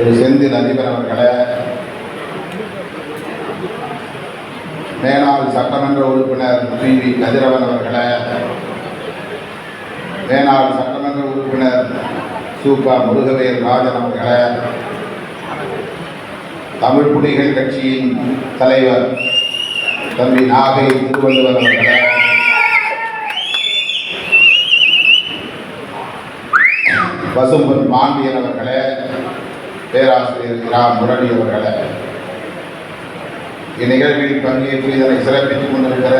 திரு செந்தில் அதிபர் அவர்களே. மேனாள் சட்டமன்ற உறுப்பினர் பி வி கதிரவன் அவர்களே. மேனாள் சட்டமன்ற உறுப்பினர் சூப்பா முருகவேல் ராஜன் அவர்களே. தமிழ் புலிகள் கட்சியின் தலைவர் தம்பி நாகை திருவள்ளுவர் அவர்களே. பசும்பன் பாண்டியன் அவர்களே. பேராசிரியர் இரா முரளி அவர்களை இந்நிகழ்வில் பங்கேற்று இதனை சிறப்பித்துக் கொண்டிருக்கிற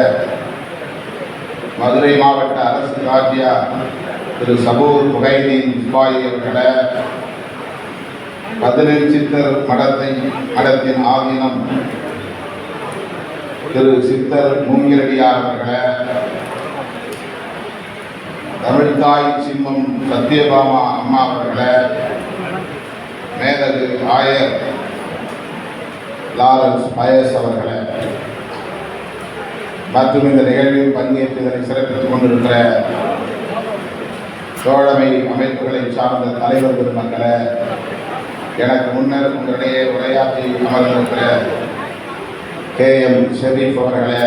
மதுரை மாவட்ட அரசு காஜியா திரு சபூர் முகைதீன் சிப்பாயி அவர்களை பதினெண் சித்தர் மடத்தை மடத்தின் ஆதீனம் திரு சித்தர் மூங்கிரடியார் அவர்களை தமிழ்தாய் சிம்மம் சத்யபாமா அம்மா அவர்களை ஆயர் லாரன்ஸ் பயஸ் அவர்களை மற்றும் இந்த நிகழ்வில் பங்கேற்று இதனை சிறப்பித்துக் கொண்டிருக்கிற தோழமை அமைப்புகளை சார்ந்த தலைவர் பெருமக்களை எனக்கு முன்னர் உங்களிடையே உரையாற்றி அமர்ந்திருக்கிற கே எம் ஷெரீப் அவர்களே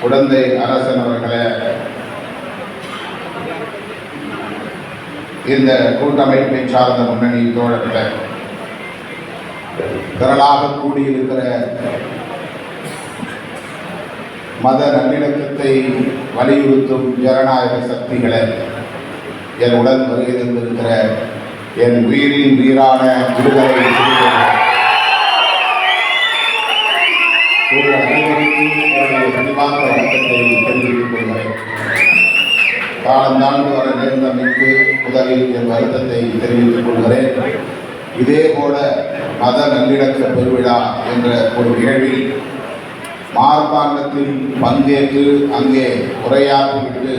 குழந்தை அரசன் அவர்களே இந்த கூட்டமைப்பை சார்ந்த முன்னணி தோழர்களே திரளாக கூடியிருக்கிற மத நல்லிணக்கத்தை வலியுறுத்தும் ஜனநாயக சக்திகளை என் உடன் வருகை தந்திருக்கிற என் உயிரின் உயிரான விடுதலை காலம் உங்கள் வர நேர்ந்தமைக்கு முதலில் என் வருத்தத்தை தெரிவித்துக் கொள்கிறேன். இதே போல மத நல்லிணக்க பெருவிழா என்ற ஒரு நிகழ்வில் மார்பாண்டத்தில் பங்கேற்று அங்கே உரையாற்றிவிட்டு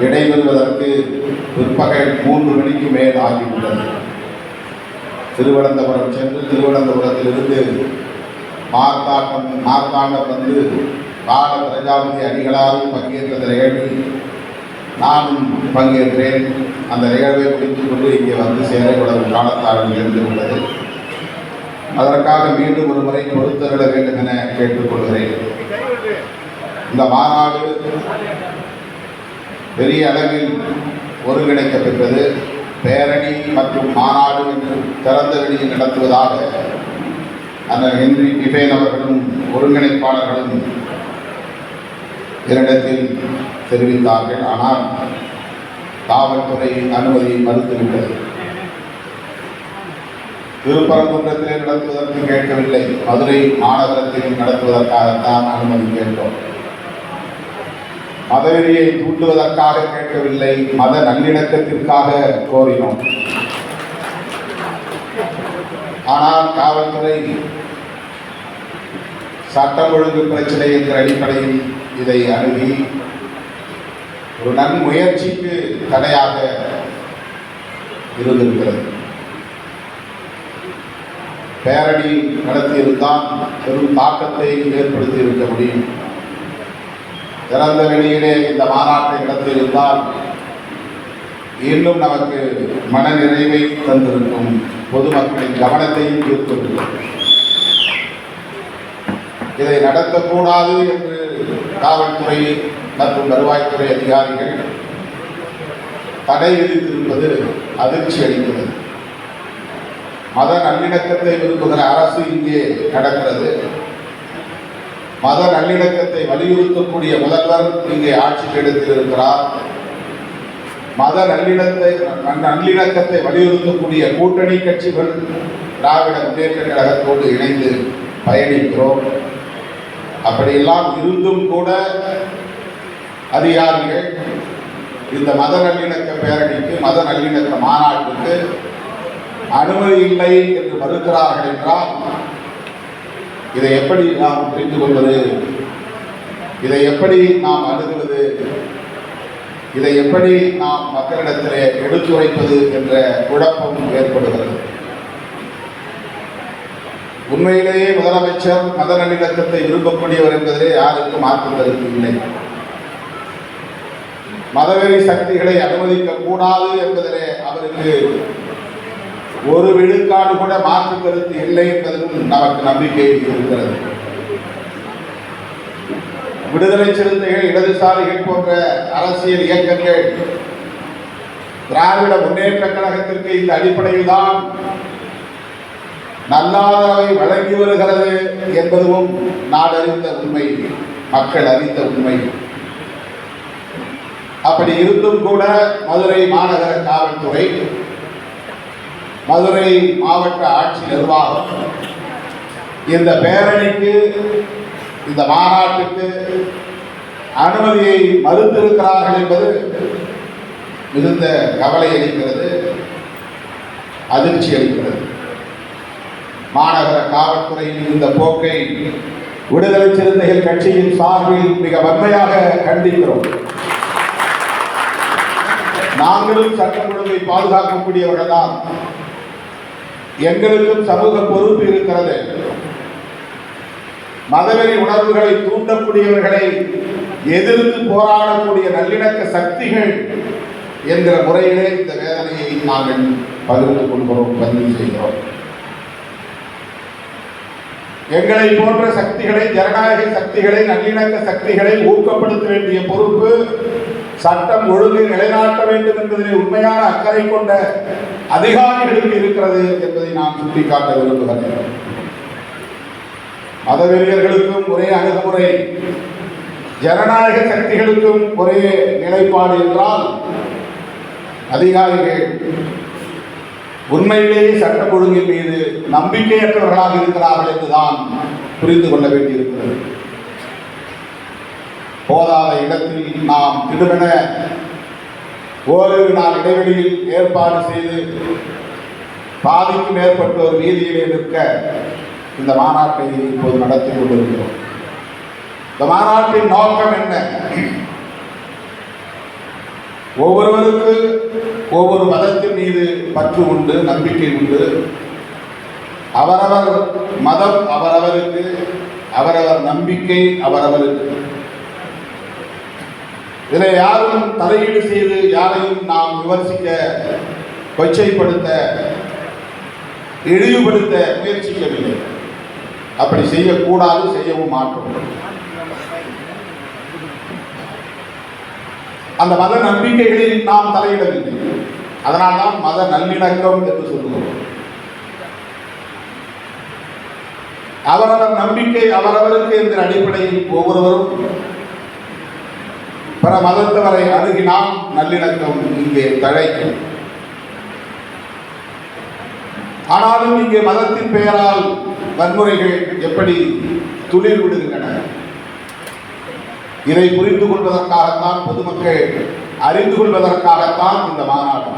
இடைபெறுவதற்கு பிற்பகல் மூன்று மணிக்கு மேல் ஆகிவிட்டது திருவனந்தபுரம் சென்று திருவனந்தபுரத்திலிருந்து மார்த்தாண்டம் மார்த்தாண்டம் வந்து பால பிரஜாபதி அடிகளால் பங்கேற்ற நிகழ்வில் நானும் பங்கேற்றேன் அந்த நிகழ்வை முடித்துக் கொண்டு இங்கே வந்து சேர இவ்வளவு காலத்தால் நிகழ்ந்து உள்ளது அதற்காக மீண்டும் ஒரு முறை பொறுத்தருட வேண்டும் என கேட்டுக்கொள்கிறேன். இந்த மாநாடு பெரிய அளவில் ஒருங்கிணைக்கப்பெற்றது. பேரணி மற்றும் மாநாடு என்று திறந்த வெளியில் நடத்துவதாக அந்த ஹென்றி டிபேன் அவர்களும் ஒருங்கிணைப்பாளர்களும் என்னிடத்தில் தெரிவித்தார்கள். ஆனால் காவல்துறை அனுமதி மறுத்துவிட்டது. திருப்பரங்குன்றத்திலே நடத்துவதற்கு கேட்கவில்லை. மதுரை மாநகரத்தில் நடத்துவதற்காகத்தான் அனுமதி கேட்டோம். மதவெறியை தூண்டுவதற்காக கேட்கவில்லை. மத நல்லிணக்கத்திற்காக கோரினோம். ஆனால் காவல்துறை சட்டம் ஒழுங்கு பிரச்சனை என்ற அடிப்படையில் இதை அணுகி ஒரு நன்முயற்சிக்கு தடையாக இருந்திருக்கிறது. பேரணி நடத்தியிருந்தால் பெரும் தாக்கத்தை ஏற்படுத்தி இருக்க முடியும். திறந்த வெளியிலே இந்த மாநாட்டை நடத்தியிருந்தால் இன்னும் நமக்கு மனநிறைவை தந்திருக்கும் பொதுமக்களின் கவனத்தையும் ஈர்த்திருக்கும். இதை நடத்தக்கூடாது என்று காவல்துறை மற்றும் வருவாய்த்துறை அதிகாரிகள் தடை விதித்திருப்பது அதிர்ச்சி அளிக்கிறது. மத நல்லிணக்கத்தை விரும்புகிற அரசு இங்கே நடக்கிறது. மத நல்லிணக்கத்தை வலியுறுத்தக்கூடிய முதல்வர் இங்கே ஆட்சி எடுத்திருக்கிறார். மத நல்லிணத்தை நல்லிணக்கத்தை வலியுறுத்தக்கூடிய கூட்டணி கட்சிகள் திராவிட முன்னேற்ற கழகத்தோடு இணைந்து பயணிக்கிறோம். அப்படியெல்லாம் இருந்தும் கூட அதிகாரிகள் இந்த மத நல்லிணக்க பேரணிக்கு மத நல்லிணக்க மாநாட்டுக்கு அனுமதி இல்லை என்று மறுக்கிறார்கள் என்றால் இதை எப்படி நாம் புரிந்து கொள்வது? இதை எப்படி நாம் அணுகுவது? இதை எப்படி நாம் மக்களிடத்திலே எடுத்துரைப்பது என்ற குழப்பம் ஏற்படுகிறது. உண்மையிலேயே முதலமைச்சர் மத நல்லிணக்கத்தை விரும்பக்கூடியவர் என்பதிலே யாருக்கும் மாற்று இல்லை. மதவெறி சக்திகளை அனுமதிக்க கூடாது என்பதிலே அவருக்கு ஒரு விழுக்காடு கூட மாற்று கருத்து இல்லை என்பதிலும் நமக்கு நம்பிக்கை இருக்கிறது. விடுதலை சிறுத்தைகள் இடதுசாரிகள் போன்ற அரசியல் இயக்கங்கள் திராவிட முன்னேற்ற கழகத்திற்கு இந்த அடிப்படையில் தான் நல்லாதரவை வழங்கி வருகிறது என்பதும் நாடறிந்த உண்மை மக்கள் அறிந்த உண்மை. அப்படி இருந்தும் கூட மதுரை மாநகர காவல்துறை மதுரை மாவட்ட ஆட்சி நிர்வாகம் இந்த பேரணிக்கு இந்த மாநாட்டுக்கு அனுமதியை மறுத்திருக்கிறார்கள் என்பது மிகுந்த கவலை அளிக்கிறது அதிர்ச்சி அளிக்கிறது. மாநகர காவல்துறையின் இந்த போக்கை விடுதலை சிறுத்தைகள் கட்சியின் சார்பில் மிக வன்மையாக கண்டிக்கிறோம். நாங்களும் சட்டம் ஒழுங்கை பாதுகாக்கக்கூடியவர்கள் தான் எங்களுக்கும் சமூக பொறுப்பு இருக்கிறது. மதவெறி உணர்வுகளை தூண்டக்கூடியவர்களை எதிர்த்து போராடக்கூடிய நல்லிணக்க சக்திகள் என்கிற முறையிலே இந்த வேதனையை நாங்கள் பகிர்ந்து கொள்கிறோம் பதிவு செய்கிறோம். எங்களை போன்ற சக்திகளை ஜனநாயக சக்திகளை நல்லிணக்க சக்திகளை ஊக்கப்படுத்த வேண்டிய பொறுப்பு சட்டம் ஒழுங்கு நிலைநாட்ட வேண்டும் என்பதில் உண்மையான அக்கறை கொண்ட அதிகாரிகளுக்கு இருக்கிறது என்பதை நான் சுட்டிக்காட்ட விரும்புகிறேன். மதவெறியர்களுக்கும் ஒரே அணுகுமுறை ஜனநாயக சக்திகளுக்கும் ஒரே நிலைப்பாடு என்றால் அதிகாரிகள் உண்மையிலேயே சட்டம் ஒழுங்கின் மீது நம்பிக்கையற்றவர்களாக இருக்கிறார்கள் என்றுதான் புரிந்து கொள்ள வேண்டியிருக்கிறது. போதாத இடத்தில் நாம் திடுமென ஓரிரு நாள் இடைவெளியில் ஏற்பாடு செய்து பாதிக்கும் மேற்பட்டோர் வீதியிலே நிற்க இந்த மாநாட்டை இப்போது நடத்தி கொண்டிருக்கிறோம். இந்த மாநாட்டின் நோக்கம் என்ன? ஒவ்வொருவருக்கு ஒவ்வொரு மதத்தின் மீது பற்று உண்டு நம்பிக்கை உண்டு. அவரவர் மதம் அவரவருக்கு அவரவர் நம்பிக்கை அவரவருக்கு. இதில் யாரும் தலையீடு செய்து யாரையும் நாம் விமர்சிக்க கொச்சைப்படுத்த இழிவுபடுத்த முயற்சிக்கவில்லை. அப்படி செய்யக்கூடாது செய்யவும் மாட்டோம். அந்த மத நம்பிக்கைகளில் நாம் தலையிடவில்லை. அதனால்தான் மத நல்லிணக்கம் என்று சொல்லுவோம். அவரவர் நம்பிக்கை அவரவருக்கு என்ற அடிப்படையில் ஒவ்வொருவரும் பிற மதத்தவரை அணுகினால் நல்லிணக்கம் இங்கே தழைக்கும். ஆனாலும் இங்கே மதத்தின் பெயரால் வன்முறைகள் எப்படி துளிர் விடுகின்றன? இதை புரிந்து கொள்வதற்காகத்தான் பொதுமக்கள் அறிந்து கொள்வதற்காகத்தான் இந்த மாநாடு.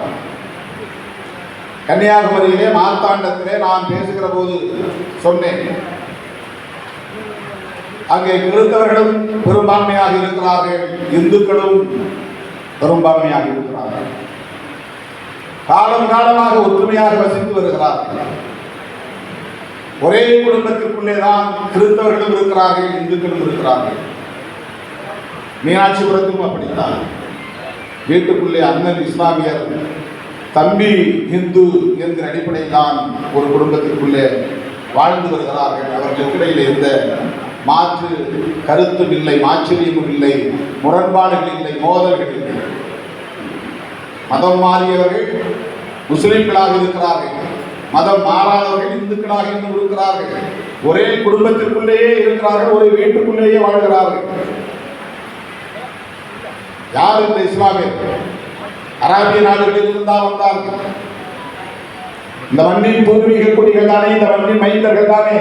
கன்னியாகுமரியிலே மார்த்தாண்டத்திலே நான் பேசுகிற போது சொன்னேன் அங்கே கிறிஸ்தவர்களும் பெரும்பான்மையாக இருக்கிறார்கள். இந்துக்களும் பெரும்பான்மையாக இருக்கிறார்கள். காலம் காலமாக ஒற்றுமையாக வசித்து வருகிறார்கள். ஒரே குடும்பத்திற்குள்ளே தான் கிறிஸ்தவர்களும் இருக்கிறார்கள் இந்துக்களும் இருக்கிறார்கள். மீனாட்சிபுரத்தும் அப்படித்தான். வீட்டுக்குள்ளே அண்ணன் இஸ்லாமியர் தம்பி இந்து என்கிற அடிப்படையில் தான் ஒரு குடும்பத்திற்குள்ளே வாழ்ந்து வருகிறார்கள். அவர்களுக்கிடையில் எந்த மாற்று கருத்தும் இல்லை மாச்சரியமும் இல்லை முரண்பாடுகள் இல்லை மோதல்கள் இல்லை. மதம் மாறியவர்கள் முஸ்லிம்களாக இருக்கிறார்கள். மதம் மாறாதவர்கள் இந்துக்களாக இன்னும் இருக்கிறார்கள். ஒரே குடும்பத்திற்குள்ளேயே இருக்கிறார்கள் ஒரே வீட்டுக்குள்ளேயே வாழ்கிறார்கள். யார் இந்த இஸ்லாமியர்கள்? அராபிய நாடுகளில் இருந்தால் வந்தார்கள். இந்த மண்ணின் பூர்வீக குடிகள் தானே இந்த மண்ணின் மைந்தர்கள் தானே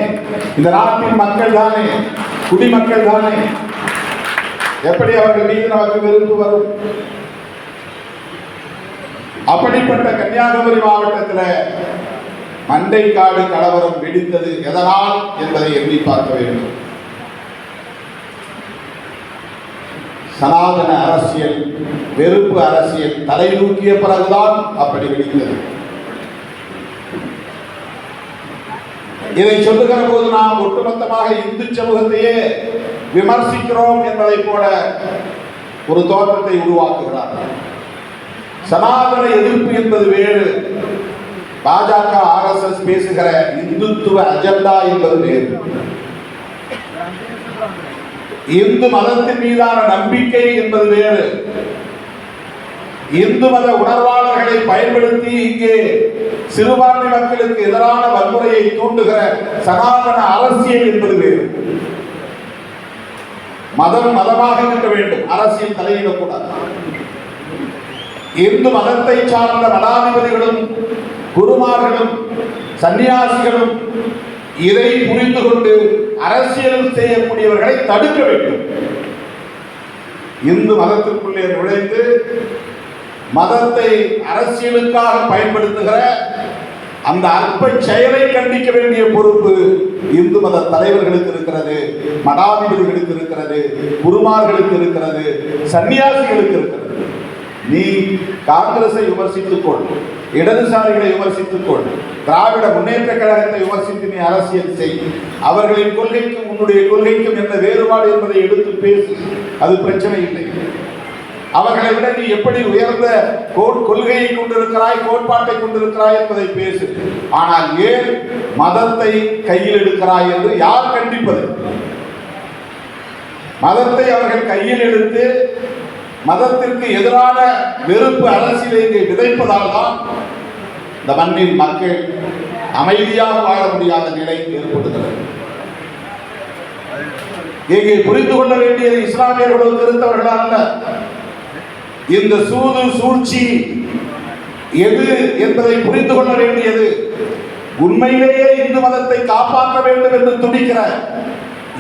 இந்த நாட்டின் மக்கள் தானே குடிமக்கள் தானே. எப்படி அவர்கள் மீது நமக்கு வெறுப்பு வரும்? அப்படிப்பட்ட கன்னியாகுமரி மாவட்டத்தில் மண்டைக்காடு கலவரம் வெடித்தது எதனால் என்பதை எண்ணி பார்க்க வேண்டும். சனாதன அரசியல் வெறுப்பு அரசியல் தலை தூக்கிய பிறகுதான் அப்படி வெடித்தது. இதை சொல்லுகிற போது நாம் ஒட்டுமொத்தமாக இந்து சமூகத்தையே விமர்சிக்கிறோம் என்பதை போல ஒரு தோற்றத்தை உருவாக்குகிறார்கள். சனாதன எதிர்ப்பு என்பது வேறு. பாஜக ஆர்எஸ்எஸ் பேசுகிற இந்துத்துவ அஜெண்டா என்பது வேறு. இந்து மதத்தின் மீதான நம்பிக்கை என்பது வேறு. இந்து மத உணர்வாளர்களை பயன்படுத்தி இங்கே சிறுபான்மை மக்களுக்கு எதிரான வன்முறையை தூண்டுகிற சனாதன அரசியல் என்பது வேறு. மதம் மதமாக இருக்க வேண்டும். அரசியல் தலையிடக்கூடாது. இந்து மதத்தை சார்ந்த மடாதிபதிகளும் குருமார்களும் சன்னியாசிகளும் இதை புரிந்து கொண்டு அரசியல் செய்யக்கூடியவர்களை தடுக்க வேண்டும். இந்து மதத்திற்குள்ளே நுழைந்து மதத்தை அரசியலுக்காக பயன்படுத்துகிற அந்த அற்ப செயலை கண்டிக்க வேண்டிய பொறுப்பு இந்து மத தலைவர்களுக்கு இருக்கிறது மடாதிபதிகளுக்கு இருக்கிறது குருமார்களுக்கு இருக்கிறது சன்னியாசிகளுக்கு இருக்கிறது. நீ காங்கிரஸை விமர்சித்துக் கொள் இடதுசாரிகளை விமர்சித்துக் கொள் திராவிட முன்னேற்ற கழகத்தை விமர்சித்து நீ அரசியல் செய். அவர்களின் கொள்கைக்கும் உன்னுடைய கொள்கைக்கும் என்ன வேறுபாடு என்பதை எடுத்து பேசு. அது பிரச்சனை இல்லை. அவர்களை விட நீ எப்படி உயர்ந்த கொள்கையை கொண்டிருக்கிறாய் கோட்பாட்டை கொண்டிருக்கிறாய் என்பதை பேசு. ஆனால் ஏன் மதத்தை கையில் எடுக்கிறாய் என்று யார் கண்டிப்பது? மதத்தை அவர்கள் கையில் எடுத்து மதத்திற்கு எதிரான வெறுப்பு அரசியலை இங்கே விதைப்பதால் தான் இந்த மண்ணின் மக்கள் அமைதியாக வாழ முடியாத நிலை ஏற்படுகிறது. இங்கே புரிந்து கொள்ள வேண்டியது இஸ்லாமியர்களுக்கு திருத்தவர்கள் இந்த சூது சூழ்ச்சி எது என்பதை புரிந்து கொள்ள வேண்டியது. உண்மையிலேயே இந்து மதத்தை காப்பாற்ற வேண்டும் என்று துடிக்கிற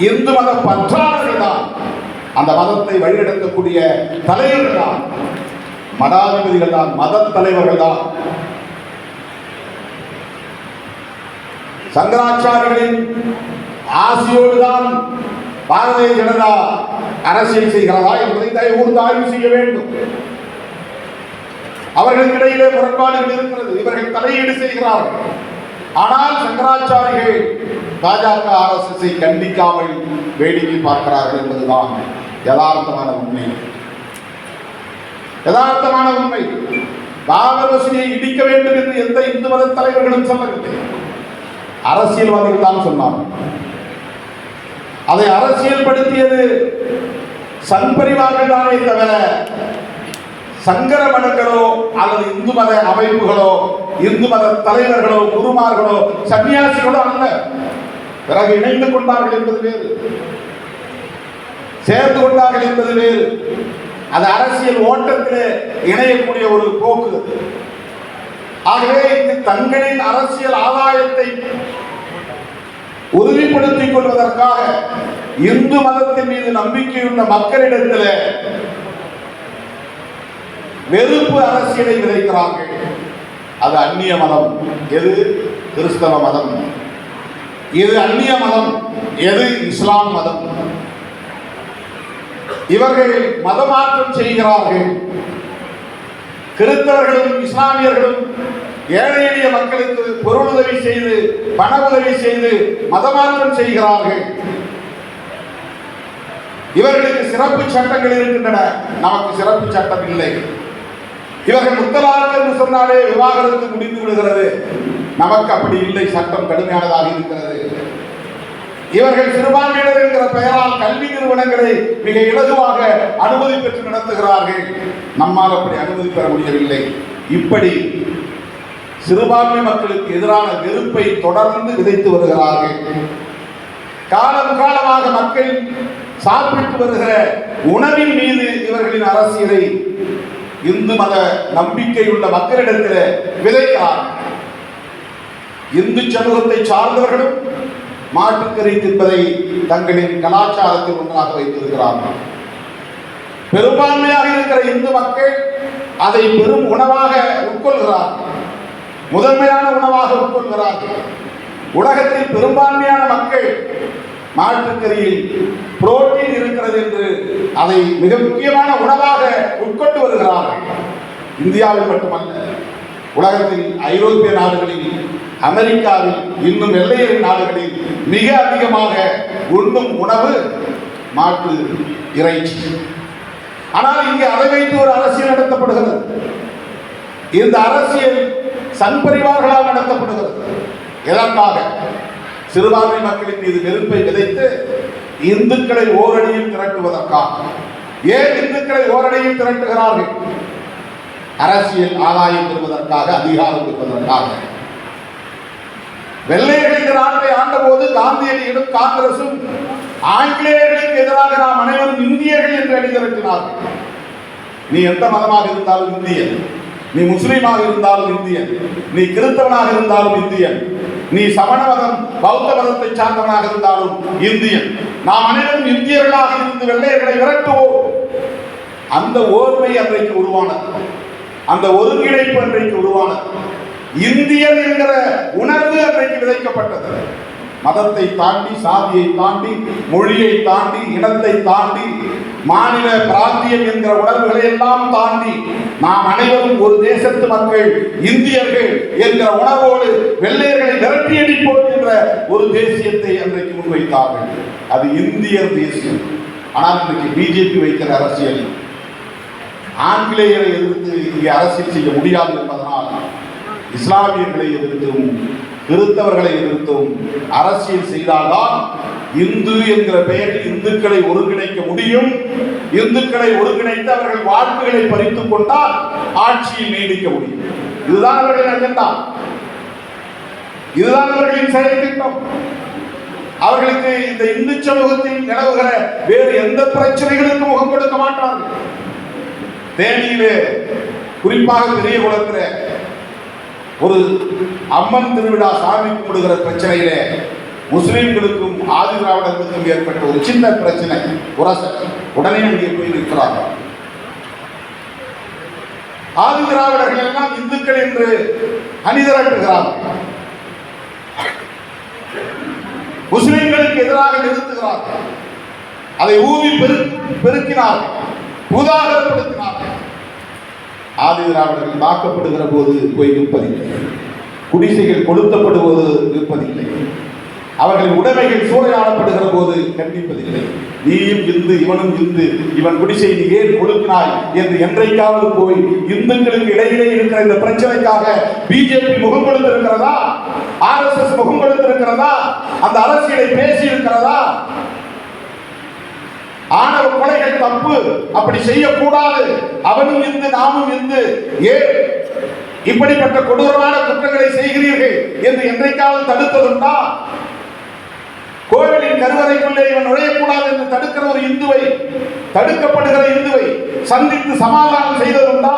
இந்து மத பற்றாளர்கள் தான் அந்த மதத்தை வழிநடத்தக்கூடிய தலைவர்கள் தான். மடாதிபதிகள் தான் மத தலைவர்கள் தான். சங்கராச்சாரிகளின் ஆசையோடு தான் பாரதிய ஜனதா அரசியல் செய்கிறதா என்பதை தயவுகூர்ந்து ஆய்வு செய்ய வேண்டும். அவர்களுக்கிடையிலே முரண்பாடுகள் இருக்கிறது. இவர்கள் தலையீடு செய்கிறார்கள். ஆனால் சங்கராச்சாரிகள் பாஜக அரசை கண்டிக்காமல் வேடிக்கை பார்க்கிறார்கள் என்பதுதான் யதார்த்தமான உண்மை. யதார்த்தமான உண்மை. பாபர் மசூதியை இடிக்க வேண்டும் என்று எந்த இந்து மத தலைவர்களும் சொல்லவில்லை. அரசியல்வாதிகள் தான் சொன்னார்கள். அதை அரசியல்படுத்தியது சன்பரிவார்கள் தானே தவிர சங்கர மதங்களோ அல்லது இந்து மத அமைப்புகளோ இந்து மத தலைவர்களோ குருமார்களோ சன்னியாசிகளோ அல்ல. பிறகு இணைந்து கொண்டார்கள் என்பது வேறு. சேர்ந்து கொண்டார்கள் என்பது வேறு. அது அரசியல் ஓட்டத்திலே இணையக்கூடிய ஒரு போக்கு. ஆகவே இங்கு தங்களின் அரசியல் ஆதாயத்தை உறுதிப்படுத்திக் கொள்வதற்காக இந்து மதத்தின் மீது நம்பிக்கையுள்ள மக்களிடத்தில் வெறுப்பு அரசியலை விதைக்கிறார்கள். அது அந்நிய மதம். எது? கிறிஸ்தவ மதம். இது அந்நிய மதம். எது? இஸ்லாம் மதம். இவர்கள் மதமாற்றம் செய்கிறார்கள். கிறிஸ்தவர்களும் இஸ்லாமியர்களும் ஏழை எளிய மக்களுக்கு பொருளுதவி செய்து பண உதவி செய்து மதமாற்றம் செய்கிறார்கள். இவர்களுக்கு சிறப்பு சட்டங்கள் இருக்கின்றன. நமக்கு சிறப்பு சட்டம் இல்லை. இவர்கள் முத்தலாக என்று சொன்னாலே விவாகரத்து முடிந்து விடுகிறது. நமக்கு அப்படி இல்லை. சட்டம் கடுமையானதாக இருக்கிறது. இவர்கள் சிறுபான்மையினர் என்கிற பெயரால் கல்வி நிறுவனங்களை மிக இலகுவாக அனுமதி பெற்று நடத்துகிறார்கள். நம்மால் அப்படி அனுமதி பெற முடியவில்லை. இப்படி சிறுபான்மை மக்களுக்கு எதிரான வெறுப்பை தொடர்ந்து விதைத்து வருகிறார்கள். காலம் காலமாக மக்கள் சாப்பிட்டு வருகிற உணவின் மீது இவர்களின் அரசியலை இந்து மத நம்பிக்கை உள்ள மக்களிடத்தில் விதைக்கிறார் இந்து சமூகத்தை சார்ந்தவர்களும் மாட்டுக்கறி தின்பதை தங்களின் கலாச்சாரத்தில் ஒன்றாக வைத்திருக்கிறார்கள் பெரும்பான்மையாக இருக்கிற இந்து மக்கள் அதை பெரும் உணவாக உட்கொள்கிறார்கள். முதன்மையான உணவாக உட்கொள்கிறார்கள் உலகத்தில் பெரும்பான்மையான மக்கள் மாட்டுக்கறியில் புரோட்டீன் இருக்கிறது என்று அதை மிக முக்கியமான உணவாக உட்கொண்டு வருகிறார்கள். இந்தியாவில் மட்டுமல்ல உலகத்தில் ஐரோப்பிய நாடுகளில் அமெரிக்காவில் இன்னும் வெள்ளையர் நாடுகளில் மிக அதிகமாக உண்ணும் உணவு மாட்டு இறைச்சி. ஆனால் இங்கே அதை வைத்து ஒரு அரசியல் நடத்தப்படுகிறது. இந்த அரசியல் சண்பரிவார்களால் நடத்தப்படுகிறது. எதற்காக சிறுபான்மை மக்களின் மீது நெருப்பை விதைத்து இந்துக்களை ஓரடியில் திரட்டுவதற்காக. ஏன் இந்துக்களை ஓரடியில் திரட்டுகிறார்கள்? அரசியல் ஆதாயம் பெறுவதற்காக அதிகாரம் பெறுவதற்காக. வெள்ளையர்கள் ஆண்டை ஆண்டபோது காந்தியடிகளும் காங்கிரசும் ஆங்கிலேயர்களுக்கு எதிராக நாம் அனைவரும் இந்தியர்கள் என்று அணிதிரட்டினார்கள். நீ எந்த மதமாக இருந்தாலும் இந்தியன் நீ முஸ்லீமாக இருந்தாலும் இந்தியன். நீ கிறிஸ்தவனாக இருந்தாலும் இந்தியன். நீ சமண மதம் பௌத்த மதத்தை சார்ந்தவனாக இருந்தாலும் இந்தியன். நாம் அனைவரும் இந்தியர்களாக இருந்து வெள்ளையர்களை விரட்டுவோம். அந்த ஓர்மை அன்றைக்கு உருவானது. அந்த ஒருங்கிணைப்பு அன்றைக்கு உருவானது. இந்தியன் என்கிற உணர்வு அன்றைக்கு விதைக்கப்பட்டது. மதத்தை தாண்டி சாதியை தாண்டி மொழியை தாண்டி இனத்தை தாண்டி மாநில பிராந்தியம் என்கிற உணர்வுகளை எல்லாம் தாண்டி நாம் அனைவரும் ஒரு தேசத்து மக்கள் இந்தியர்கள் என்கிற உணர்வோடு வெள்ளையர்களை விரட்டி அடிப்போம் என்ற ஒரு தேசியத்தை அன்றைக்கு முன்வைத்தார்கள். அது இந்தியர் தேசியம். ஆனால் இன்றைக்கு பிஜேபி வைக்கிற அரசியல் ஆங்கிலேயரை எதிர்த்து இங்கே அரசியல் செய்ய முடியாது என்பதனால் இஸ்லாமியர்களை எதிர்த்தும் கிறிஸ்தவர்களை எதிர்த்தும் அரசியல் செய்தால்தான் இந்து என்கிற பெயரில் இந்துக்களை ஒருங்கிணைக்க முடியும். இந்துக்களை ஒருங்கிணைத்து அவர்கள் வாழ்க்கைகளை பறித்துக் கொண்டால் ஆட்சியை நீடிக்க முடியும். இதுதான் அவர்களின் அஜெண்டா. இதுதான் அவர்களின் செயல் திட்டம். அவர்களுக்கு இந்த இந்து சமூகத்தில் நிலவுகிற வேறு எந்த பிரச்சனைகளுக்கும் முகம் கொடுக்க மாட்டார்கள். தேனியிலே குறிப்பாக பெரிய குளத்தில் ஒரு அம்மன் திருவிழா சாமி கும்பிடுகிற பிரச்சனையிலே முஸ்லீம்களுக்கும் ஆதி திராவிடர்களுக்கும் ஏற்பட்ட ஒரு சின்ன பிரச்சனை உரசல். உடனே அங்கே போய் நிற்கிறாங்க. ஆதி திராவிடர்கள் எல்லாம் இந்துக்கள் என்று அணிதிரட்டுகிறார்கள் முஸ்லிம்களுக்கு எதிராக நிறுத்துகிறார்கள். அதை ஊதி பெருக்கினார்கள். உதாகரப்படுத்தினார்கள். ஆதி திராவிடர்கள் தாக்கப்படுகிற போது போய் நிற்பதில்லை. குடிசைகள் கொளுத்தப்படுவது நிற்பதில்லை. அவர்களின் உடைமைகள் சூறையாடப்படுகிற போது கண்டிப்பதில்லை. நீயும் இந்து இவனும் இந்து இவன் குடிசை நீ ஏன் கொடுக்கினாய் என்று என்றைக்காவது போய் இந்துக்களுக்கு இடையிலே இருக்கிற இந்த பிரச்சனைக்காக பிஜேபி முகம் கொடுத்திருக்கிறதா ஆர்எஸ்எஸ் முகம் கொடுத்திருக்கிறதா அந்த அரசியலை பேசி இருக்கிறதா ஆணவ கொலைகள் தப்பு. அப்படி செய்யக்கூடாது. அவனும் இந்து நாமும் இந்து ஏன் இப்படிப்பட்ட கொடூரமான குற்றங்களை செய்கிறீர்கள் என்று என்றைக்காவது தடுத்ததுண்டா? கோவிலின் கருவறைக்குள்ளே இவன் நுழையக்கூடாது என்று தடுக்கிற ஒரு இந்துவை தடுக்கப்படுகிற இந்துவை சந்தித்து சமாதானம் செய்ததுண்டா?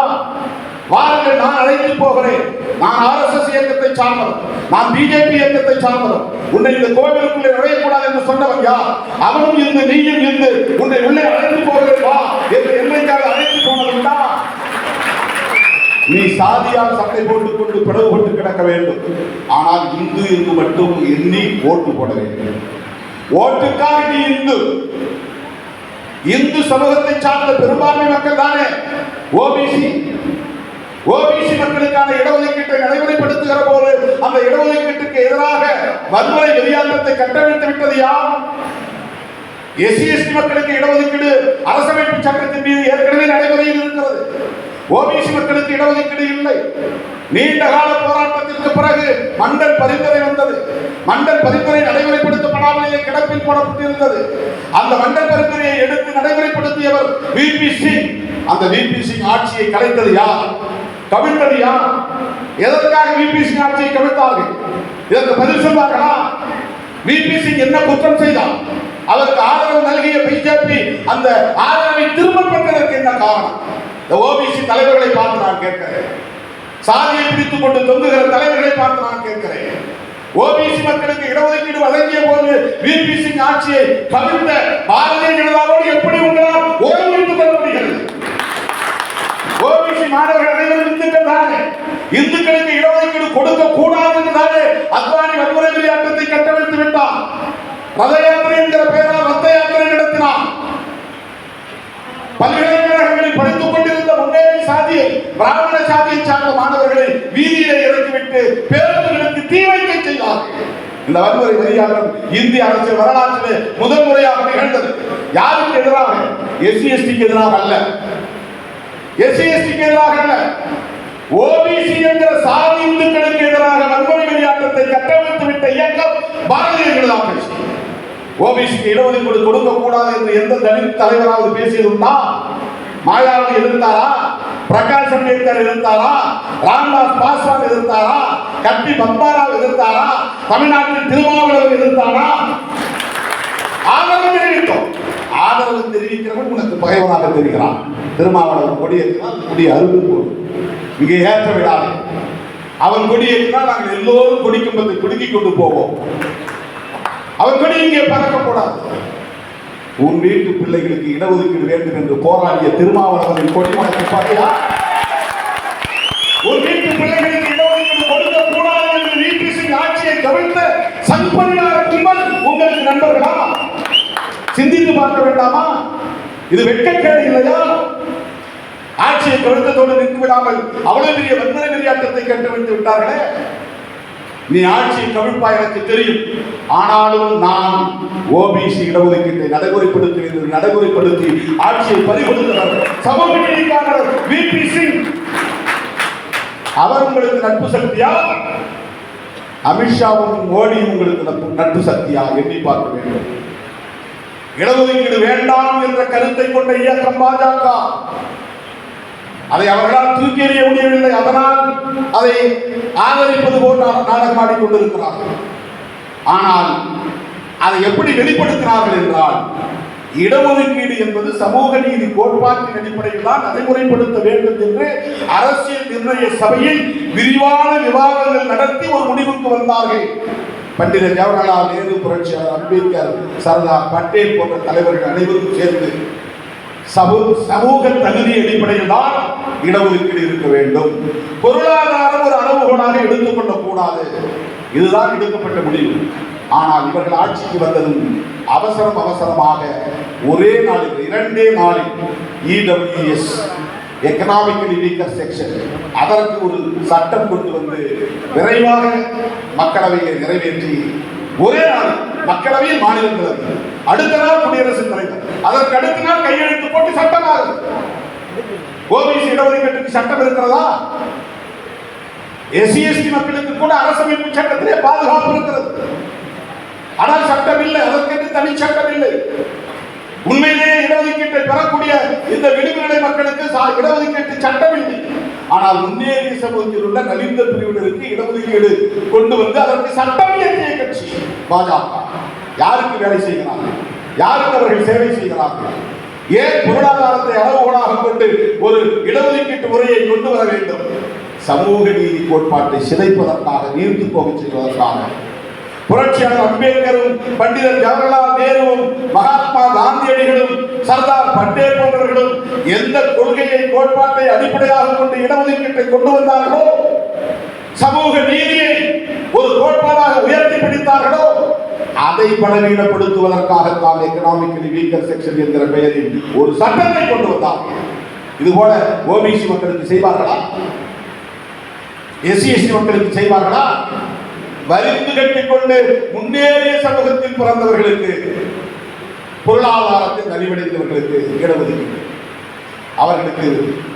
வாருங்கள் நான் அழைத்து போகிறேன். நான் ஆர்எஸ்எஸ் இயக்கத்தை சார்ந்தவன். நான் பிஜேபி இயக்கத்தை சார்ந்தவன். உன்னை இந்த கோவிலுக்குள்ளே நுழைய சொன்னவன் யார்? அவனும் இருந்து நீயும் இருந்து உன்னை உள்ளே அழைத்து போகிறேன் வா என்று என்னைக்காக அழைத்து போனதுண்டா நீ சாதியால் சட்டை போட்டுக் கொண்டு பிளவுபட்டு கிடக்க வேண்டும். ஆனால் இந்து என்று மட்டும் எண்ணி ஓட்டு போட வேண்டும். ஓட்டுக்காக நீ இந்து. இந்து சமூகத்தை சார்ந்த பெரும்பான்மை மக்கள் தானே? ஓபிசி ஓபிசி மக்களுக்கான இடஒதுக்கீட்டை நடைமுறைப்படுத்துகிற போது அந்த இடஒதுக்கீட்டுக்கு எதிராக வன்முறை வெளியாட்டத்தை கட்டமைத்து விட்டது யார்? எஸ்சி எஸ்டி மக்களுக்கு இடஒதுக்கீடு அரசமைப்பு சட்டத்தின் மீது ஏற்கனவே நடைமுறையில் இருக்கிறது. ஓபிசி மக்களுக்கு இடஒதுக்கீடு இல்லை. நீண்ட கால போராட்டத்திற்கு பிறகு மண்டல் பரிந்துரை வந்தது. மண்டல் பரிந்துரை நடைமுறைப்படுத்தப்படாமலேயே கிடப்பில் போடப்பட்டிருந்தது. அந்த மண்டல் பரிந்துரையை எடுத்து நடைமுறைப்படுத்தியவர் விபி சிங். அந்த விபி சிங் ஆட்சியை கலைத்தது யார்? கவிழ்த்தது யார் எதற்காக விபி சிங் ஆட்சியை கவிழ்த்தார்கள் இதற்கு பதில் சொல்வார்களா? விபி சிங் என்ன குற்றம் செய்தார் அதற்கு ஆதரவு நல்கிய பிஜேபி அந்த ஆதரவை திரும்ப பெற்றதற்கு என்ன காரணம்? இந்த ஓபிசி தலைவர்களை பார்த்து நான் கேட்கிறேன். சாதியை பிடித்துக் கொண்டு தொங்குகிற தலைவர்களை பார்த்து நான் கேட்கிறேன். ஓபிசி மக்களுக்கு இடஒதுக்கீடு வழங்கிய போது விபி சிங் ஆட்சியை கவிழ்ந்த பாரதிய ஜனதாவோடு எப்படி உங்களால் ஒருங்கிணைத்துக் கொள்ள முடிகிறது? மாணவர்கள் அனைவரும் இந்துக்கள் தானே இந்துக்களுக்கு இடஒதுக்கீடு கொடுக்க கூடாது என்று அத்வானி வன்முறை விளையாட்டத்தை கட்டமைத்து விட்டான் ரத யாத்திரை என்கிற பெயரால் ரத்த யாத்திரை நடத்தினான். பல்கலைக்கழகங்களில் படித்துக் கொண்டிருந்த முன்னேறி சாதியை பிராமண சாதியை சார்ந்த மாணவர்களை வீதியிலே இறக்கிவிட்டு பேருந்துகளுக்கு தீ வைக்க செய்தார்கள் இந்த வன்முறை வெளியாளர் இந்திய அரசியல் வரலாற்றிலே முதல் முறையாக நிகழ்ந்தது. யாருக்கு எதிராக? எஸ்சி எஸ்டிக்கு எதிராக அல்ல. எஸ்சி எஸ்டிக்கு எதிராக அல்ல ஓபிசி என்கிற சாதி இந்துக்களுக்கு எதிராக வன்முறை வெளியாட்டத்தை கட்டமைத்து விட்ட இயக்கம் பாரதிய ஜனதா கட்சி ஓபிசிக்கு இடஒதுக்கீடு கொடுக்க கூடாது என்று எந்த தலித் தலைவராவது பேசியதுண்டா மாயாவதி எதிர்த்தாரா? பிரகாஷ் அம்பேத்கர் எதிர்த்தாரா? ராம்தாஸ் பாஸ்வான் எதிர்த்தாரா? கட்டி பத்மாராவ் இருந்தாரா தமிழ்நாட்டில் திருமாவளவன் எதிர்த்தாரா? ஆதரவு தெரிவித்தோம். ஆதரவு தெரிவிக்கிறவன் உனக்கு பகைவனாக தெரிகிறான். திருமாவளவன் கொடியேற்றினால் கொடி அருகு போடும். இங்கே ஏற்ற விடாது. அவன் கொடியேற்றினால் நாங்கள் எல்லோரும் கொடிக்கம்பத்தை குடுக்கி கொண்டு போவோம். அவன் கொடி இங்கே பறக்கக்கூடாது. உன் வீட்டு பிள்ளைகளுக்கு இடஒதுக்கீடு வேண்டும் என்று போராடிய திருமாவளவனின் கொடி உனக்கு பார்த்தியா உன் வீட்டு பிள்ளைகளுக்கு இடஒதுக்கீடு கொடுக்க கூடாது என்று வீட்டு சிங் ஆட்சியை கவிழ்த்த சண்பரியார கும்பல் உங்களுக்கு நண்பர்களா? சிந்தித்து பார்க்க வேண்டாமா? இது வெட்கக்கேடு இல்லையா? ஆட்சியை கவிழ்த்ததோடு நின்று விடாமல் அவ்வளவு பெரிய வன்முறை விளையாட்டத்தை வைத்து விட்டார்களே? நீ ஆட்சியை கவிழ்ப்பாய் எனக்கு தெரியும். ஆனாலும் நான் ஓபிசி இடஒதுக்கீட்டை நடைமுறைப்படுத்தி நடைமுறைப்படுத்தி ஆட்சியை பறிகொடுத்தவர் சமூக வி பி சிங். அவர் உங்களுக்கு நட்பு சக்தியா? அமித்ஷாவும் மோடியும் உங்களுக்கு நட்பு நட்பு சக்தியா? எண்ணி பார்க்க வேண்டும். இடஒதுக்கீடு வேண்டாம் என்ற கருத்தை கொண்ட இயக்கம் பாஜக. அதை அவர்களால் தூக்கி எறிய முடியவில்லை. அதனால் அதை ஆதரிப்பது போன்ற நா- கொண்டிருக்கிறார்கள். ஆனால் அதை எப்படி வெளிப்படுத்தினார்கள் என்றால் இடஒதுக்கீடு என்பது சமூக நீதி கோட்பாட்டின் அடிப்படையில் தான் நடைமுறைப்படுத்த வேண்டும் என்று அரசியல் நிர்ணய சபையில் விரிவான விவாதங்கள் நடத்தி ஒரு முடிவுக்கு வந்தார்கள். பண்டித ஜவஹர்லால் நேரு புரட்சியாளர் அம்பேத்கர் சர்தார் பட்டேல் போன்ற தலைவர்கள் அனைவரும் சேர்ந்து சமூக சமூக தகுதி அடிப்படையில் தான் இடஒதுக்கீடு இருக்க வேண்டும். பொருளாதாரம் ஒரு அளவுகோலாக எடுத்துக்கொள்ளக் கூடாது இதுதான் எடுக்கப்பட்ட முடிவு. ஆனால் இவர்கள் ஆட்சிக்கு வந்ததும் அவசரம் அவசரமாக ஒரே நாளில் இரண்டே நாளில் E EWS economically weaker section அதற்கு ஒரு சட்டம் கொண்டு வந்து விரைவாக மக்களவையை நிறைவேற்றி ஒரே நாள் மக்களவையில் மாநிலங்களவை அடுத்த நாள் குடியரசுத் தலைவர். அதற்கு அடுத்த நாள் கையெழுத்து போட்டு சட்டம் ஆகுது ஓபிசி இடஒதுக்கீட்டுக்கு சட்டம் இருக்கிறதா? எஸ்சி எஸ்டி மக்களுக்கு கூட அரசமைப்பு சட்டத்திலே பாதுகாப்பு இருக்கிறது. ஆனால் சட்டம் இல்லை அதற்கென்று தனி சட்டம் இல்லை உண்மையிலேயே இடஒதுக்கீட்டை பெறக்கூடிய இந்த விடுமுறை மக்களுக்கு சா- இடஒதுக்கீட்டு சட்டம் இல்லை ஆனால் முன்னேறிய சமூகத்தில் உள்ள நலிந்த பிரிவினருக்கு இடஒதுக்கீடு கொண்டு வந்து அதற்கு சட்டம் இயற்றிய கட்சி. பாஜக. யாருக்கு வேலை செய்கிறார்கள்? யாருக்கு அவர்கள் சேவை செய்கிறார்கள் ஏன் பொருளாதாரத்தை அளவுகோலாக கொண்டு ஒரு இடஒதுக்கீட்டு முறையை கொண்டு வர வேண்டும்? சமூக நீதி கோட்பாட்டை சிதைப்பதற்காக நீர்த்து போகச் செய்வதற்காக. புரட்சியாளர் அம்பேத்கரும் பண்டிதர் ஜவஹர்லால் நேருவும் மகாத்மா காந்தியடிகளும் சர்தார் பட்டேல் போன்றவர்களும் எந்த கொள்கையை கோட்பாட்டை அடிப்படையாக கொண்டு இடஒதுக்கீட்டை கொண்டு வந்தார்களோ? சமூக நீதியை ஒரு கோட்பாடாக உயர்த்தி பிடித்தார்களோ? அதை பலவீனப்படுத்துவதற்காகத்தான் எக்கனாமிக்கலி வீக்கர் செக்ஷன் என்கிற பெயரில் ஒரு சட்டத்தை கொண்டு வந்தார். இது போல ஓபிசி மக்களுக்கு செய்வார்களா? எஸ்சி எஸ்டி மக்களுக்கு செய்வார்களா? வரிந்து கட்டிக்கொண்டு முன்னேறிய சமூகத்தில் பிறந்தவர்களுக்கு பொருளாதாரத்தில் நலிவடைந்தவர்களுக்கு இடஒதுக்கீடு. அவர்களுக்கு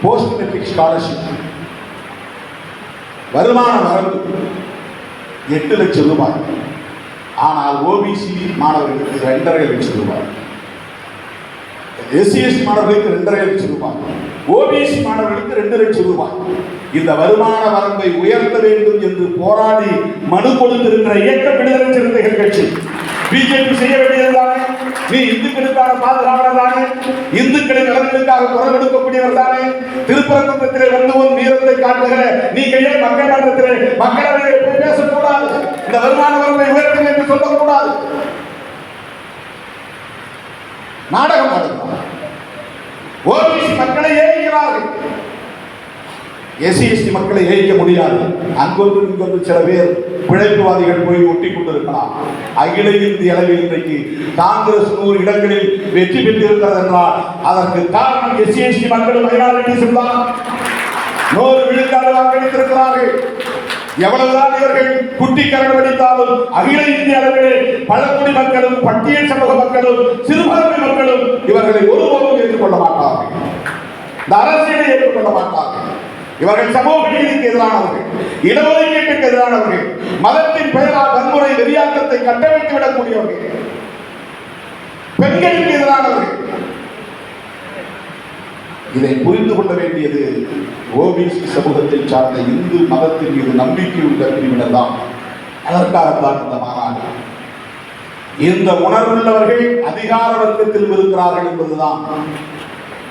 போஸ்ட் மெட்ரிக் ஸ்காலர்ஷிப் வருமான வரம்பு எட்டு லட்சம் ரூபாய். ஆனால் ஓபிசி மாணவர்களுக்கு ரெண்டரை லட்சம் ரூபாய். எஸ்சிஎஸ் மாணவர்களுக்கு ரெண்டரை லட்சம் ரூபாய். ஓபிசி மாணவர்களுக்கு ரெண்டு லட்சம் ரூபாய். இந்த வருமான வரம்பை உயர்த்த வேண்டும் என்று போராடி மனு கொடுத்திருக்கிற இயக்க விடுதலை சிறுத்தைகள் கட்சி. பிஜேபி செய்ய வேண்டியதுதானே? நீ இந்துக்களுக்கான பாதுகாவலர் தானே இந்துக்களின் நலன்களுக்காக குரல் எடுக்கக்கூடியவர் தானே திருப்பரங்குன்றத்திலே வந்து உன் வீரத்தை காட்டுகிற நீ கையை மக்கள் மன்றத்திலே மக்களவையை போய் பேசக்கூடாது இந்த வருமான வரம்பை உயர்த்தும் என்று சொல்லக்கூடாது. நாடகம் ஆடுகிறார். ஓபிசி மக்களை ஏகிறார்கள் எஸ்சி எஸ்டி மக்களை ஏய்க்க முடியாது. அங்கொன்று இங்கொன்று சில பேர் பிழைப்புவாதிகள் போய் ஒட்டி கொண்டிருக்கலாம். அகில இந்திய அளவில் இன்றைக்கு காங்கிரஸ் நூறு இடங்களில் வெற்றி பெற்றிருக்கிறது என்றால் அதற்கு காரணம் எஸ்சி எஸ்டி மக்களும் மைனாரிட்டிஸ் தான் நூறு விழுக்காடு வாக்களித்திருக்கிறார்கள். எவ்வளவுதான் இவர்கள் குட்டி கரடு வடித்தாலும் அகில இந்திய அளவிலே பழங்குடி மக்களும் பட்டியல் சமூக மக்களும் சிறுபான்மை மக்களும் இவர்களை ஒருபோதும் ஏற்றுக்கொள்ள மாட்டார்கள். இந்த அரசியலை ஏற்றுக்கொள்ள மாட்டார்கள். இவர்கள் சமூக நீதிக்கு எதிரானவர்கள் இடஒதுக்கீட்டுக்கு எதிரானவர்கள் மதத்தின் பெயரால் வன்முறை வெறியாக்கத்தை கட்டமைத்து விடக்கூடியவர்கள் பெண்களுக்கு எதிரானவர்கள் இதை புரிந்து கொள்ள வேண்டியது ஓபிசி சமூகத்தை சார்ந்த இந்து மதத்தின் மீது நம்பிக்கை உள்ள பிரிவினர் தான். அதற்காகத்தான் இந்த மாநாடு. இந்த உணர்வுள்ளவர்கள் அதிகார வர்க்கத்தில் இருக்கிறார்கள் என்பதுதான்.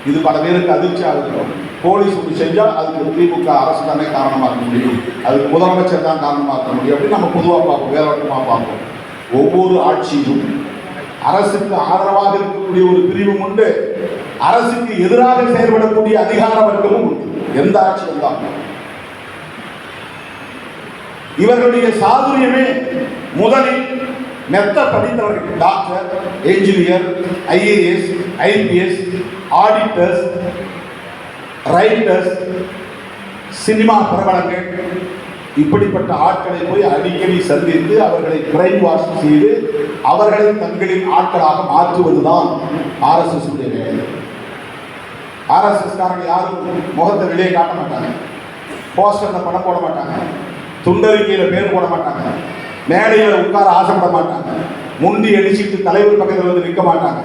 இது பல பேருக்கு அதிர்ச்சியாக இருக்கும் போலீஸ் ஒன்று செஞ்சால் அதுக்கு திமுக அரசு தானே காரணமாக இருக்க முடியும். அதுக்கு முதலமைச்சர் தான் காரணமாக இருக்க முடியும். அப்படின்னு நம்ம பொதுவாக பார்ப்போம் வேறுபட்டமாக பார்ப்போம். ஒவ்வொரு ஆட்சியிலும் அரசுக்கு ஆதரவாக இருக்கக்கூடிய ஒரு பிரிவும் உண்டு. அரசுக்கு எதிராக செயல்படக்கூடிய அதிகார வர்க்கமும் எந்த ஆட்சியும் தான் இவர்களுடைய சாதுரியமே முதலில் மெத்த படித்தவர்கள் doctor engineer IAS IPS auditors writers cinema பிரபலங்கள் இப்படிப்பட்ட ஆட்களை போய் அடிக்கடி சந்தித்து அவர்களை பிரைன் வாஷ் செய்து அவர்களை தங்களின் ஆட்களாக மாற்றுவதுதான் ஆர்எஸ்எஸ் உடைய வேலை. ஆர்எஸ்எஸ்காரங்க யாரும் முகத்தை வெளியே காட்ட மாட்டாங்க. போஸ்டரில் படம் போட மாட்டாங்க. துண்டறிக்கையில் பேர் போட மாட்டாங்க. மேடையில் உட்கார ஆசைப்பட மாட்டாங்க. முண்டி அடிச்சுட்டு தலைவர் பக்கத்தில் வந்து நிற்க மாட்டாங்க.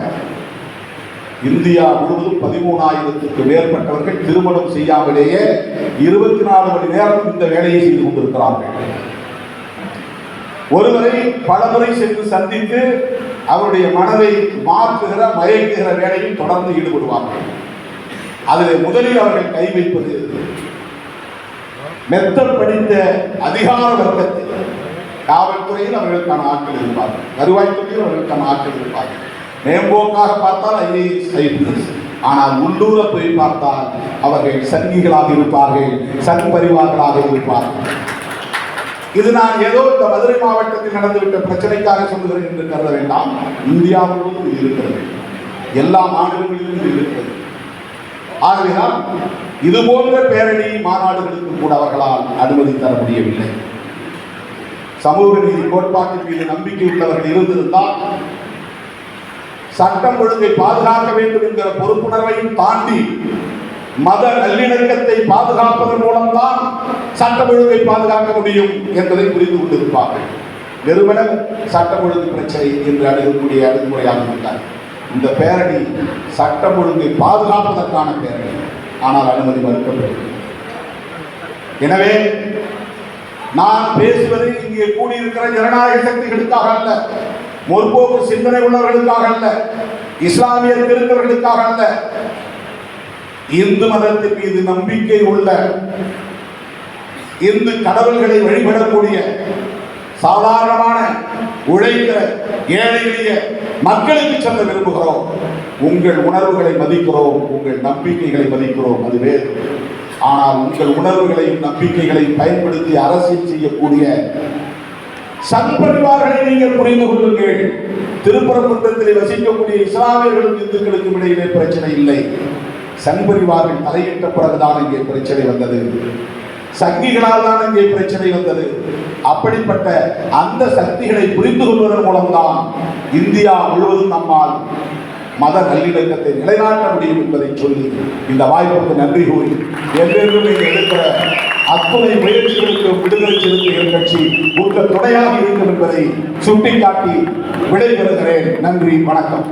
இந்தியா முழுவதும் பதிமூணாயிரத்துக்கு மேற்பட்டவர்கள் திருமணம் செய்யாமலேயே இருபத்தி நாலு மணி நேரம் இந்த வேலையை செய்து கொண்டிருக்கிறார்கள். ஒருவரை பலமுறை சென்று சந்தித்து அவருடைய மனதை மாற்றுகிற மயக்குகிற வேலையில் தொடர்ந்து ஈடுபடுவார்கள். அதில் முதலில் அவர்கள் கை வைப்பது மெத்தம் படித்த அதிகார வர்க்கத்தில் காவல்துறையில் அவர்களுக்கான ஆட்கள் இருப்பார்கள். வருவாய்த்துறையில் அவர்களுக்கான ஆட்கள் இருப்பார்கள். மேம்போக்காக பார்த்தால் ஐஏஎஸ் ஐபிஎஸ். ஆனால் உள்ளூர போய் பார்த்தால் அவர்கள் சங்கிகளாக இருப்பார்கள் சங் பரிவார்களாக இருப்பார்கள். இது நான் ஏதோ இந்த மதுரை மாவட்டத்தில் நடந்துவிட்ட பிரச்சனைக்காக சொல்லுகிறேன் என்று கருத வேண்டாம். இந்தியா முழுவதும் இருக்கிறது. எல்லா மாநிலங்களிலும் இருக்கிறது. ஆகவேதான் இது போன்ற பேரணி மாநாடுகளுக்கு கூட அவர்களால் அனுமதி தர முடியவில்லை. சமூக நீதி கோட்பாட்டின் மீது நம்பிக்கை உள்ளவர்கள் இருந்திருந்தால் சட்டம் ஒழுங்கை பாதுகாக்க வேண்டும் என்கிற பொறுப்புணர்வையும் தாண்டி மத நல்லிணக்கத்தை பாதுகாப்பதன் மூலம்தான் சட்டம் ஒழுங்கை பாதுகாக்க முடியும் என்பதை புரிந்து கொண்டிருப்பார்கள். வெறுமன சட்டம் ஒழுங்கு பிரச்சனை என்று அணுகக்கூடிய அணுகுமுறையாக இருந்தார் இந்த பேரணி சட்டம் ஒழுங்கை பாதுகாப்பதற்கான பேரணி. ஆனால் அனுமதி மறுக்கப்பட்டது எனவே நான் பேசுவது இங்கே கூடியிருக்கிற ஜனநாயக சக்திகளுக்காக அல்ல முற்போக்கு சிந்தனை உள்ளவர்களுக்காக அல்ல இஸ்லாமியர் இருக்கிறவர்களுக்காக அல்ல. இந்து மதத்தின் மீது நம்பிக்கை உள்ள இந்து கடவுள்களை வழிபடக்கூடிய சாதாரணமான உழைக்கிற ஏழை எளிய மக்களுக்கு செல்ல விரும்புகிறோம். உங்கள் உணர்வுகளை மதிக்கிறோம் உங்கள் நம்பிக்கைகளை மதிக்கிறோம் அது வேறு ஆனால் உங்கள் உணர்வுகளையும் நம்பிக்கைகளையும் பயன்படுத்தி அரசியல் செய்யக்கூடிய சத்பரிவார்களை நீங்கள் புரிந்து கொள்ளுங்கள். திருப்பரங்குன்றத்தில் வசிக்கக்கூடிய இஸ்லாமியர்களுக்கும் இந்துக்களுக்கும் இடையிலே பிரச்சனை இல்லை. சண்பரிவார்கள் தலையிட்ட பிறகுதான் இங்கே பிரச்சனை வந்தது. சக்திகளால் தான் இங்கே பிரச்சனை வந்தது. அப்படிப்பட்ட அந்த சக்திகளை புரிந்து கொள்வதன் மூலம்தான் இந்தியா முழுவதும் நம்மால் மத நல்லிணக்கத்தை நிலைநாட்ட முடியும் என்பதை சொல்லி இந்த வாய்ப்புக்கு நன்றி கூறி என்றென்றும் நீங்கள் எடுக்கிற அத்துணை முயற்சிகளுக்கு விடுதலை சிறுத்தைகள் கட்சி உங்கள் துணையாக இருக்கும் என்பதை சுட்டிக்காட்டி விடைபெறுகிறேன். நன்றி வணக்கம்.